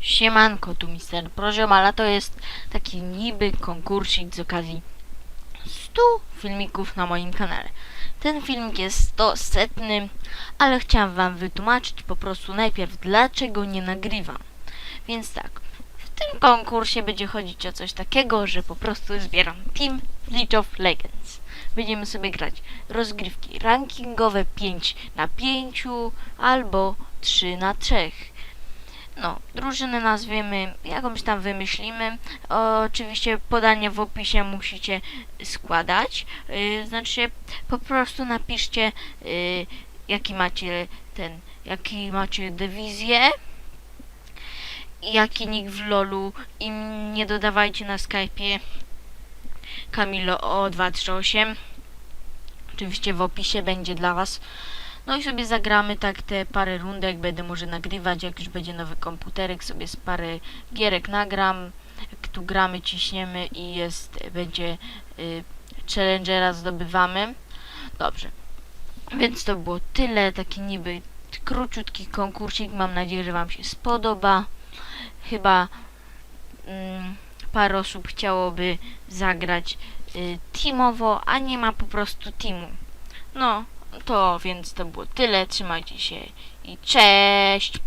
Siemanko, tu Mister Proziomala, to jest taki niby konkursik z okazji 100 filmików na moim kanale. Ten filmik jest 100 setny, ale chciałam wam wytłumaczyć po prostu najpierw dlaczego nie nagrywam. Więc tak, w tym konkursie będzie chodzić o coś takiego, że po prostu zbieram Team League of Legends. Będziemy sobie grać rozgrywki rankingowe 5 na 5 albo 3 na 3. No, drużynę nazwiemy, jakąś tam wymyślimy. oczywiście podanie w opisie musicie składać. Yy, znaczy, po prostu napiszcie, yy, jaki macie ten, jaki macie dywizję, jaki nick w lolu i nie dodawajcie na Skype'ie Kamilo O238. Oczywiście w opisie będzie dla Was. No i sobie zagramy tak te parę rundek, będę może nagrywać, jak już będzie nowy komputerek, sobie z parę gierek nagram, jak tu gramy, ciśniemy i jest, będzie y, challengera zdobywamy. Dobrze, więc to było tyle, taki niby króciutki konkursik, mam nadzieję, że Wam się spodoba. Chyba mm, parę osób chciałoby zagrać y, teamowo, a nie ma po prostu teamu. No, to więc to było tyle. Trzymajcie się i cześć!